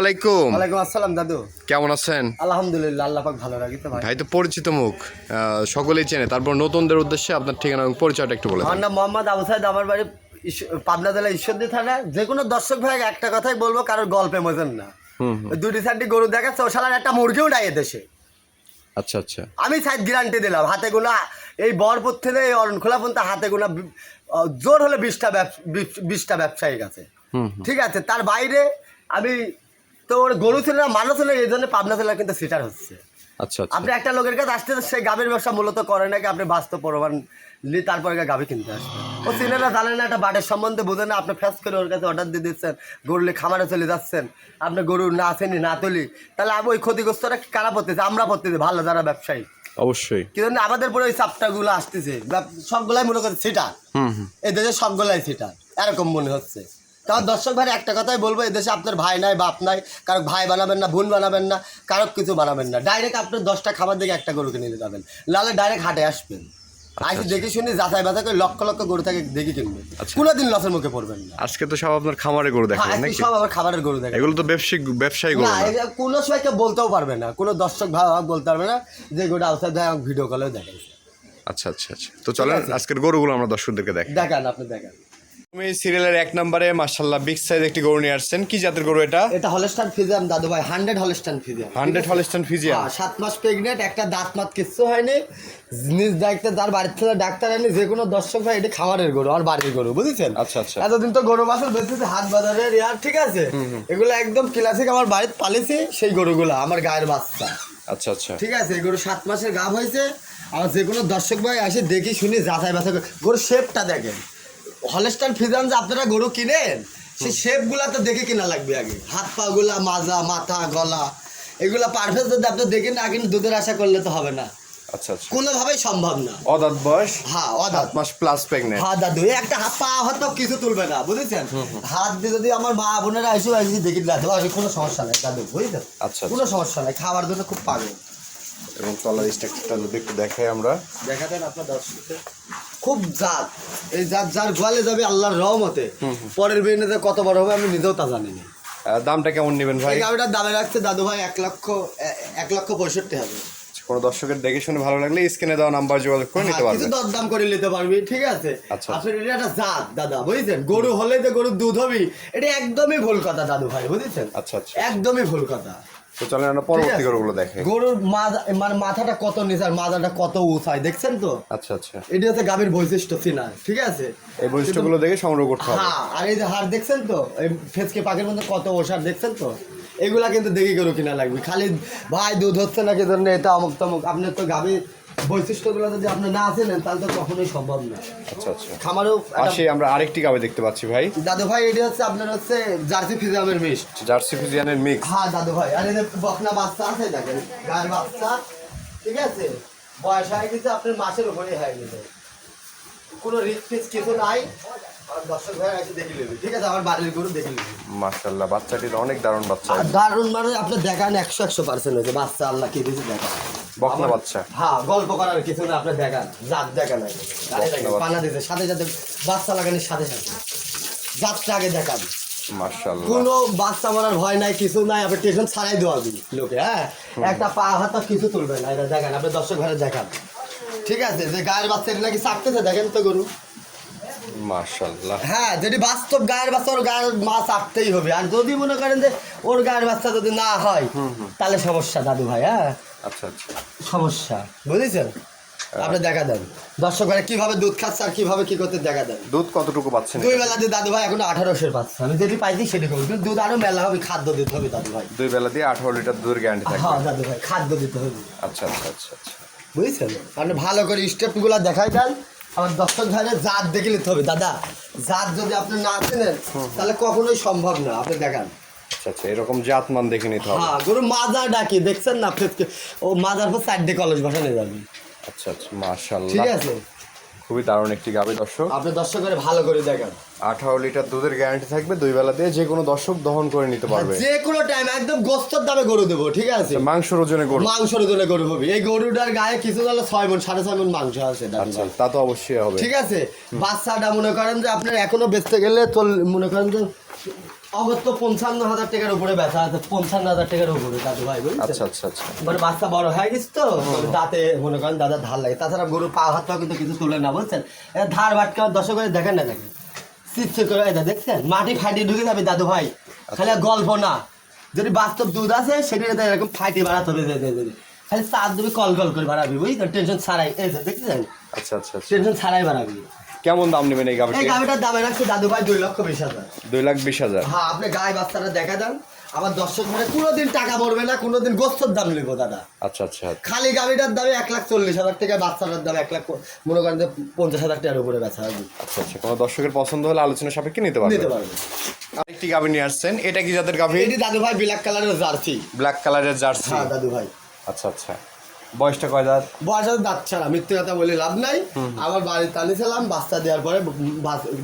আলাইকুম। ওয়ালাইকুম আসসালাম দাদু। কেমন আছেন? আলহামদুলিল্লাহ আল্লাহ পাক ভালো রাখি তো ভাই। ভাই তো পরিচিত মুখ। সকলেই চেনে। তারপর নতুনদের উদ্দেশ্যে আপনার ঠিকানা এবং পরিচয়টা একটু বলে আমার নাম মোহাম্মদ আবু আমার বাড়ি পাবনা জেলা ঈশ্বরদী থানা। যে কোনো দর্শক ভাই একটা কথাই বলব কারোর গল্পে মজেন না। হুম দুটি চারটি গরু দেখাচ্ছে ও শালার একটা মুরগিও নাই দেশে আচ্ছা আচ্ছা। আমি সাইড গ্যারান্টি দিলাম হাতে গোনা এই বরপুর থেকে এই অরণ খোলা পর্যন্ত হাতে গোনা জোর হলে বিশটা বিশটা ব্যবসায়িক আছে হুম। ঠিক আছে তার বাইরে আমি তো ওর গরু ছিল না মানুষ ছিল এই জন্য পাবনা জেলা কিন্তু সিটার হচ্ছে। আচ্ছা আচ্ছা। আপনি একটা লোকের কাছে আসতে সে গাভীর ব্যবসা মূলত করে নাকি আপনি বাস্তব প্রমাণ নিয়ে তারপরে গাভী কিনতে আসবেন? ও চিনে না জানে না একটা বাটের সম্বন্ধে বোঝে না আপনি ফ্যাস করে ওর কাছে অর্ডার দিয়ে দিচ্ছেন গরুলে খামারে চলে যাচ্ছেন আপনি গরু না আসেনি না তুলি তাহলে আমি ওই ক্ষতিগ্রস্তটা কারা পড়তেছে? আমরা পড়তেছি ভালো যারা ব্যবসায়ী। অবশ্যই। কিন্তু আমাদের পরে ওই চাপটাগুলো আসতেছে সবগুলাই মনে করছে সেটা এই দেশে সবগুলাই সেটা এরকম মনে হচ্ছে। তখন দর্শক ভাই একটা কথাই বলব এই দেশে আপনার ভাই নাই বাপ নাই। কারও ভাই বানাবেন না বোন বানাবেন না কারও কিছু বানাবেন না। ডাইরেক্ট আপনার দশটা খাবার দিকে একটা গরু কিনে নিয়ে যাবেন। লালে ডাইরেক্ট হাটে আসবেন। আসি দেখে শুনে যাচাই বাছাই করে লক্ষ লক্ষ গরু থেকে দেখে কিনবেন। আচ্ছা। কোনোদিন লসের মুখে পড়বেন না। আজকে তো সব আপনার খামারে গরু হ্যাঁ, আজকে নাকি? সব আবার খাবারের গরু দেখে এগুলো তো ব্যবসায়িক ব্যবসায়ী গরু না। কোনো সময় কেউ বলতেও পারবে না। কোনো দর্শক ভাই আমাকে বলতে পারবে না যে আউটসাইড দেয় আমাকে ভিডিও কলেও দেখাইছে। আচ্ছা আচ্ছা আচ্ছা। তো চলেন আজকের গরুগুলো আমরা দর্শকদেরকে দেখ দেখান আপনি দেখান। তুমি সিরিয়ালের এক নম্বরে মার্শাল্লাহ বিগ সাইজ একটি গরু নিয়ে আসছেন। কি জাতের গরু এটা? এটা হলস্টান ফিজিয়াম দাদু ভাই hundred Holstein Friesian hundred Holstein Friesian হ্যাঁ, সাত মাস প্রেগনেন্ট একটা দাঁত মাত কিচ্ছু হয়নি। নিজ দায়িত্বে তার বাড়ির থেকে ডাক্তার আনি যে কোনো দর্শক ভাই এটা খামারের গরু আর বাড়ির গরু বুঝেছেন? আচ্ছা, আচ্ছা। এতদিন তো গরু বাসল বেঁচেছে হাট বাজারের ইয়ার ঠিক আছে? এগুলো একদম ক্লাসিক আমার বাড়িতে পালিছি সেই গরুগুলো আমার গায়ের বাচ্চা। আচ্ছা আচ্ছা। ঠিক আছে গরু সাত মাসের গাভ হয়েছে। আর যে কোনো দর্শক ভাই আসে দেখি শুনি যাচাই বাছাই গরুর শেপটা দেখেন। হলস্টার ফিজান যে আপনারা গরু কিনেন সেই শেপগুলা তো দেখে কিনা লাগবে আগে। হাত পা গুলা মাজা মাথা গলা এগুলা পারফেক্ট যদি আপনি দেখে না কিন্তু দুধের আশা করলে তো হবে না। আচ্ছা আচ্ছা। কোনোভাবেই সম্ভব না। অদাত বয়স? হ্যাঁ অদাত। মাস প্লাস প্রেগনেন্ট হ্যাঁ দাদু একটা হাত পা হয়তো কিছু তুলবে না বুঝেছেন? হাত দিয়ে যদি আমার মা বোনেরা এসে এসে দেখি কোনো সমস্যা নেই দাদু বুঝলেন আচ্ছা, কোনো সমস্যা নেই খাওয়ার জন্য খুব পাগল। এবং তলার স্ট্রাকচারটা যদি একটু দেখাই আমরা। দেখা আপনার দর্শকদের। খুব জাত। এই জাত যার গোয়ালে যাবে আল্লাহর রহমতে। পরের বিনিতে কত বড় হবে আমি নিজেও তা জানি না। দামটা কেমন নেবেন ভাই? গাড়িটার দামে রাখছে দাদু ভাই এক লক্ষ এক লক্ষ পঁয়ষট্টি হবে কোনো দর্শকের দেখে শুনে ভালো লাগলে স্ক্রিনে দেওয়া নাম্বার যোগাযোগ করে নিতে হ্যাঁ, কিছু পারবেন দরদাম করে নিতে পারবি ঠিক আছে? আচ্ছা। আসলে এটা একটা জাত দাদা বুঝছেন? গরু হলে যে গরুর দুধ হবি এটা একদমই ভুল কথা দাদু ভাই বুঝেছেন? আচ্ছা আচ্ছা। একদমই ভুল কথা। তো চলেন আমরা পরবর্তী গরুগুলো দেখে। গরুর মাথা মানে মাথাটা কত নিচে আর মাথাটা কত উঁচায় দেখছেন তো? আচ্ছা আচ্ছা। এটা হচ্ছে গাভীর বৈশিষ্ট্য সিনার ঠিক আছে? এই বৈশিষ্ট্যগুলো দেখে সংগ্রহ করতে হবে। হ্যাঁ আর এই যে হাড় দেখছেন তো? এই ফেসকে পাখির মধ্যে কত ওষার দেখছেন তো? এগুলা কিন্তু দেখি গরু কিনা লাগবে। খালি ভাই দুধ হচ্ছে না কি জন্য এটা অমুক তমুক আপনার তো গাভীর বৈশিষ্ট্যগুলো যদি আপনি না তাহলে তো কখনোই সম্ভব না। আচ্ছা আচ্ছা। খামারেও পাশে আমরা আরেকটি গাবে দেখতে পাচ্ছি ভাই। দাদু ভাই এটা হচ্ছে আপনার হচ্ছে জার্সি মিষ্ট। জার্সি ফিজিয়ানের মিক্স। হ্যাঁ দাদু ভাই। আর এই বকনা বাচ্চা আছে দেখেন গায়ের বাচ্চা ঠিক আছে? বয়স হয়ে গেছে আপনার মাসের হয়ে গেছে। কোনো রিস্ক ফিস কিছু নাই। আর দর্শক ভাই দেখে নেবে। ঠিক আছে আমার বাড়ির গরু দেখে নেবে। মাশাআল্লাহ বাচ্চাটি তো অনেক দারুণ বাচ্চা। দারুণ মানে আপনি দেখান একশো একশো পার্সেন্ট হয়েছে। বাচ্চা আল্লাহ কি দিয়েছে দেখান। বকনা বাচ্চা। হ্যাঁ গল্প করার কিছু না আপনি দেখান জাত দেখান। পানা দিতে সাথে সাথে বাচ্চা লাগানোর সাথে সাথে। জাতটা আগে দেখান। কোনো বাচ্চা মরার ভয় নাই কিছু নাই আপনি টেনশন ছাড়াই দেওয়া লোকে হ্যাঁ? একটা পা হাত কিছু তুলবে না এটা দেখান আপনি দর্শক ঘরে দেখান। ঠিক আছে যে গায়ের বাচ্চা নাকি চাপতেছে দেখেন তো গরু। মাশাআল্লাহ। হ্যাঁ যদি বাস্তব গায়ের বাচ্চা ওর গায়ের মা চাপতেই হবে। আর যদি মনে করেন যে ওর গায়ের বাচ্চা যদি না হয় তাহলে সমস্যা দাদু ভাই হ্যাঁ? আচ্ছা আচ্ছা। সমস্যা। বুঝেছেন? আপনি দেখা দেন। দর্শক ঘরে কীভাবে দুধ খাচ্ছে আর কীভাবে কি করতে দেখা দেন? দুধ কতটুকু পাচ্ছেন দুই বেলা দিয়ে দাদু ভাই এখন আঠারোশের পাচ্ছে। আমি যেটি পাইছি সেটি করব কিন্তু দুধ আরও মেলা হবে খাদ্য দিতে হবে দাদু ভাই। দুই বেলা দিয়ে আঠারো লিটার দুধের গ্যারান্টি থাকবে। হ্যাঁ দাদু ভাই খাদ্য দিতে হবে। আচ্ছা আচ্ছা আচ্ছা আচ্ছা। বুঝছেন? আপনি ভালো করে স্টেপগুলো দেখাই দেন। আমার দর্শক ভাইরে জাত দেখে নিতে হবে। দাদা জাত যদি আপনি না চেনেন তাহলে কখনোই সম্ভব না। আপনি দেখান। আচ্ছা আচ্ছা এরকম জাতমান দেখে নিতে হবে। হ্যাঁ গরু মাজা ডাকি দেখছেন না? ফেসকে ও মাজার পর চারটে কলেজ বসানো যাবে। আচ্ছা আচ্ছা মাশাআল্লাহ। ঠিক আছে? খুবই দারুণ একটি গাবি দর্শক। আপনি দর্শক করে ভালো করে দেখান। আঠারো লিটার দুধের গ্যারান্টি থাকবে দুই বেলা দিয়ে যে কোনো দর্শক দহন করে নিতে পারবে। যে কোনো টাইম একদম গোস্তর দামে গরু দেবো ঠিক আছে? মাংসর ওজনে গরু। মাংস রোজনে গরু হবে। এই গরুটার গায়ে কিছু তাহলে ছয় মন সাড়ে ছয় মন মাংস আছে আচ্ছা তা তো অবশ্যই হবে। ঠিক আছে? বাচ্চাটা মনে করেন যে আপনার এখনও বেচতে গেলে চল মনে করেন যে অগত্য পঞ্চান্ন হাজার টাকার উপরে ব্যথা আছে পঞ্চান্ন হাজার টাকার উপরে দাদু ভাই আচ্ছা আচ্ছা আচ্ছা। মানে বাচ্চা বড় হয়ে গেছে তো দাঁতে মনে করেন দাদা ধার লাগে। তাছাড়া গরু পা হাত পা কিন্তু কিছু তোলে না বলছেন ধার বাটকা দর্শক করে দেখেন না দেখেন? চিৎসে করে দা দেখছেন? মাটি ফাটি ঢুকে যাবে দাদু ভাই। খালি আর গল্প না। যদি বাস্তব দুধ আছে সেটা এরকম ফাটি বাড়াতে হবে। খালি চার দুবি কল কল করে বাড়াবি বুঝলি টেনশন ছাড়াই এই দেখছেন? আচ্ছা আচ্ছা আচ্ছা। টেনশন ছাড়াই বাড়াবি। কেমন দাম নেবেন এই এই গাভিটি গাড়িটার দামে রাখছে দাদু ভাই দুই লক্ষ বিশ হাজার। দুই লাখ বিশ হাজার। হ্যাঁ আপনি গায়ে বাচ্চাটা দেখা দেন। আবার দর্শক মানে কোনোদিন টাকা পড়বে না কোনোদিন গোস্তর দাম নেব দাদা। আচ্ছা আচ্ছা। খালি গাড়িটার দামে এক লাখ চল্লিশ হাজার টাকা বাচ্চাটার দাম এক লাখ মনে করেন যে পঞ্চাশ হাজার টাকার উপরে বেচা হবে আচ্ছা আচ্ছা। কোনো দর্শকের পছন্দ হলে আলোচনা সাপেক্ষে নিতে নিতে পারবেন। পারবে আরেকটি গাভি নিয়ে আসছেন। এটা কি যাদের গাভি? এটি দাদু ভাই ব্ল্যাক কালারের জার্সি। ব্ল্যাক কালারের জার্সি। হ্যাঁ দাদু ভাই আচ্ছা আচ্ছা। বয়সটা কয় দাঁত? বয়স দাঁত ছাড়া মিথ্যে কথা বলে লাভ নাই। আবার বাড়ি টানিছিলাম বাচ্চা দেওয়ার পরে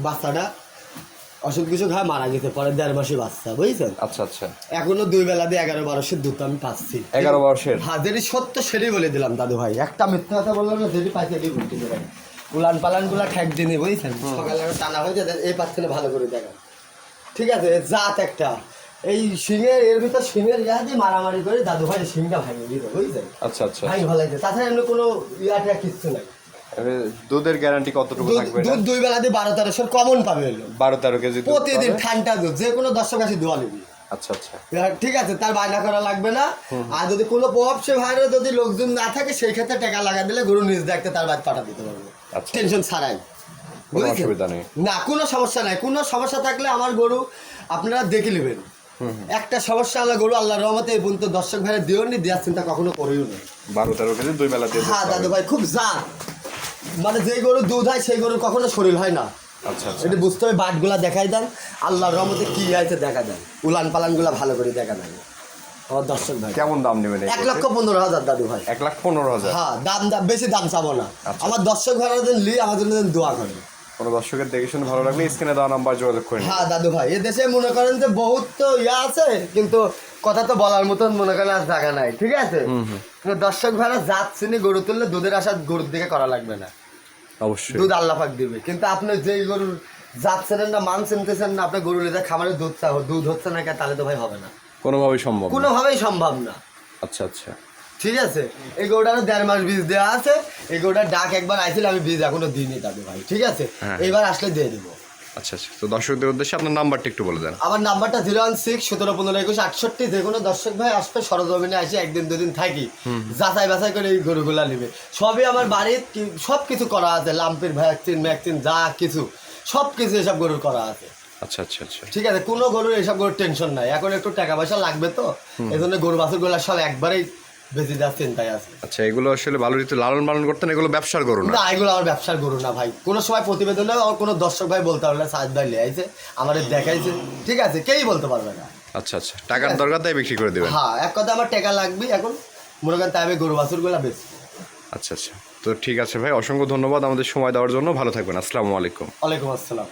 বাচ্চাটা অসুখ বিসুখ হয় মারা গেছে পরে দেড় মাসে বাচ্চা বুঝছেন? আচ্ছা আচ্ছা। এখনও দুই বেলা দিয়ে এগারো বারোশের দুধ আমি পাচ্ছি। এগারো বয়সের হ্যাঁ যেটি সত্য সেটাই বলে দিলাম দাদু ভাই। একটা মিথ্যা কথা বললাম না যেটি পাইছে এটি ঘুরতে দেবেন উলান পালানগুলা ঠেক দিনে বুঝছেন? সকালে টানা হয়ে যায় এই পাচ্ছিলে ভালো করে দেখান। ঠিক আছে জাত একটা। এই সিংহের এর ভিতর সিংহের ইয়া দিয়ে মারামারি করে দাদু ভাই সিংটা ভাঙে দিত বুঝছেন আচ্ছা আচ্ছা ভাই ভালো লাগছে তাছাড়া এমনি কোনো ইয়াটা কিচ্ছু নাই। দুধের গ্যারান্টি কতটুকু থাকবে দুধ দুই বেলা দিয়ে বারো তেরোশোর কমন পাবে বারো তেরো কেজি প্রতিদিন ঠান্ডা দুধ যে কোনো দর্শক আসি দোয়া। নিবি আচ্ছা। আচ্ছা ঠিক আছে তার বায়না করা লাগবে না। আর যদি কোনো প্রভাবশে ভাইরে যদি লোকজন না থাকে সেই ক্ষেত্রে টাকা লাগা দিলে গরু নিজ দেখতে তার বাদ পাঠা দিতে পারবে। আচ্ছা। টেনশন ছাড়াই। অসুবিধা নেই। না কোনো সমস্যা নাই। কোনো সমস্যা থাকলে আমার গরু আপনারা দেখে নেবেন। একটা সমস্যা আল্লাহ গরু আল্লাহর রহমতে এই পর্যন্ত দর্শক ভাইয়ের দিও নি দেওয়ার চিন্তা কখনো করিও না। বারো তেরো কেজি দুই বেলা দিয়ে হ্যাঁ। দাদু ভাই খুব যা। মানে যে গরু দুধ হয় সেই গরু কখনো শরীর হয় না। আচ্ছা আচ্ছা। সেটা বুঝতে হবে বাটগুলা দেখাই দেন আল্লাহর রহমতে কি আছে দেখা দেন। উলান পালানগুলা ভালো করে দেখা দেন। আমার দর্শক ভাই। কেমন দাম নেবেন এক লক্ষ পনেরো হাজার দাদু ভাই। এক লাখ পনেরো হাজার। হ্যাঁ দাম দাম বেশি দাম চাবো না। আচ্ছা। আমার দর্শক ভাইরা লি আমাদের দোয়া করে কোনো দর্শকের দেখে শুনে ভালো লাগলে স্ক্রিনে দেওয়া নাম্বার যোগাযোগ করে হ্যাঁ দাদু ভাই এ দেশে মনে করেন যে বহুত তো ইয়া আছে কিন্তু কথা তো বলার মতন মনে করেন আর জায়গা নাই ঠিক আছে? দর্শক ভাইরা জাত চিনি গরু তুললে দুধের আশা গরুর দিকে করা লাগবে না। অবশ্যই। দুধ আল্লাহ পাক দিবে। কিন্তু আপনি যেই গরুর জাত চেনেন না মান চিনতেছেন না আপনার গরু নিতে খামারে দুধ দুধ হচ্ছে না তাহলে তো ভাই হবে না। কোনোভাবেই সম্ভব কোনোভাবেই সম্ভব না। আচ্ছা আচ্ছা। ঠিক আছে? এই গরুটার দেড় মাস বীজ দেওয়া আছে। এই গরুটার ডাক একবার আইছিল আমি বীজ এখনও দিইনি দাদু ভাই ঠিক আছে? হ্যাঁ। এইবার আসলে দিয়ে দেবো। আচ্ছা আচ্ছা। তো দর্শকদের উদ্দেশ্যে আপনার নাম্বারটা একটু বলে দেন। আমার নাম্বারটা জিরো ওয়ান সিক্স সতেরো পনেরো একুশ আটষট্টি যে কোনো দর্শক ভাই আসবে সরজমিনে আসে একদিন দুদিন থাকি। যাচাই বাছাই করে এই গরুগুলা নেবে। সবই আমার বাড়ির সব কিছু করা আছে। লাম্পির ভ্যাকসিন ম্যাকসিন যা কিছু সব কিছু এসব গরুর করা আছে। আচ্ছা আচ্ছা আচ্ছা। ঠিক আছে? কোনো গরুর এসব গরুর টেনশন নাই। এখন একটু টাকা পয়সা লাগবে তো? এই জন্য গরু বাছুরগুলা সব একবারেই বেঁচে দেওয়ার চিন্তায় আছে। আচ্ছা এগুলো আসলে ভালো রীতি লালন পালন করতেন এগুলো ব্যবসার গরু না? না এগুলো আমার ব্যবসার গরু না ভাই। কোনো সময় প্রতিবেদনে আর কোনো দর্শক ভাই বলতে পারবে সাজ ভাই লিয়াইছে আমাদের দেখাইছে। ঠিক আছে কেই বলতে পারবে না। আচ্ছা আচ্ছা টাকার দরকার তাই বিক্রি করে দেবেন? হ্যাঁ এক কথা আমার টাকা লাগবে এখন। মনে করেন তাই আমি গরু বাছুরগুলা বেশি আচ্ছা আচ্ছা। তো ঠিক আছে ভাই অসংখ্য ধন্যবাদ আমাদের সময় দেওয়ার জন্য। ভালো থাকবেন আসসালামু আলাইকুম। ওয়ালাইকুম আসসালাম।